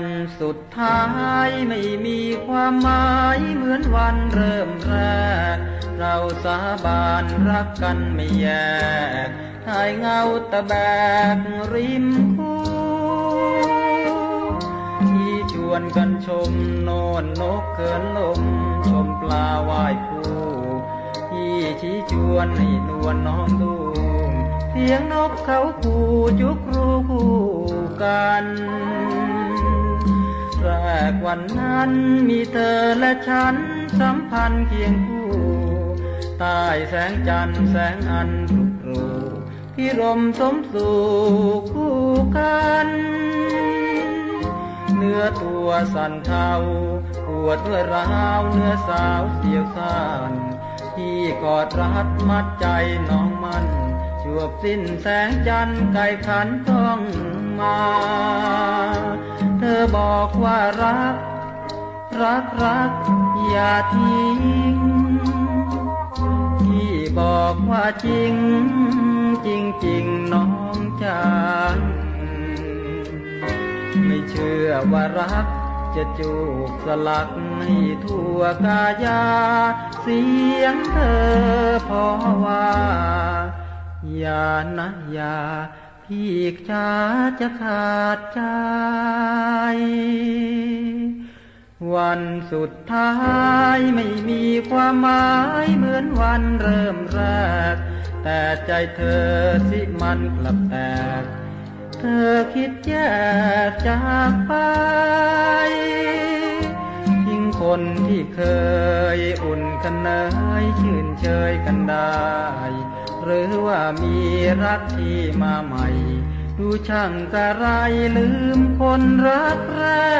วันสุดท้ายไม่มีความหมายเหมือนวันเริ่มแรก เราสาบานรักกันไม่แยกถ่ายเงาตะแบกริมคูที่ชวนกันชมโนนนกเกินลม ชมปลาว่ายคู่ที่ชี้ชวนให้นวลน้องดูเสียงนกเขาคู่จุกรูคู่กัน แรกวันนั้นมีเธอและฉันสัมพันธ์เคียงคู่ใต้แสงจันทร์แสงอันรุกรูพิรมสมสู่คู่กันเนื้อตัวสั่นเทาปวดด้วยราวเนื้อสาวเสียวซ่านที่กอดรัดมัดใจน้องมันจวบสิ้นแสงจันทร์ไก่ขันต้อง มา เธอบอกว่ารัก รักรักอย่าทิ้ง ที่บอกว่าจริง จริงจริงน้องจังไม่เชื่อว่ารักจะจูบสลักให้ทั่วกายา เสียงเธอพอว่า อย่านะอย่า พี่จ้าจะขาดใจ วันสุดท้ายไม่มีความหมายเหมือนวันเริ่มแรก แต่ใจเธอสิมันกลับแตก เธอคิดแยกจากไปทิ้งคนที่เคยอุ่นกันเนยชื่นเชยกันได้ หรือว่ามีรักที่มาใหม่ ดูช่างกระไรลืมคนรักแรก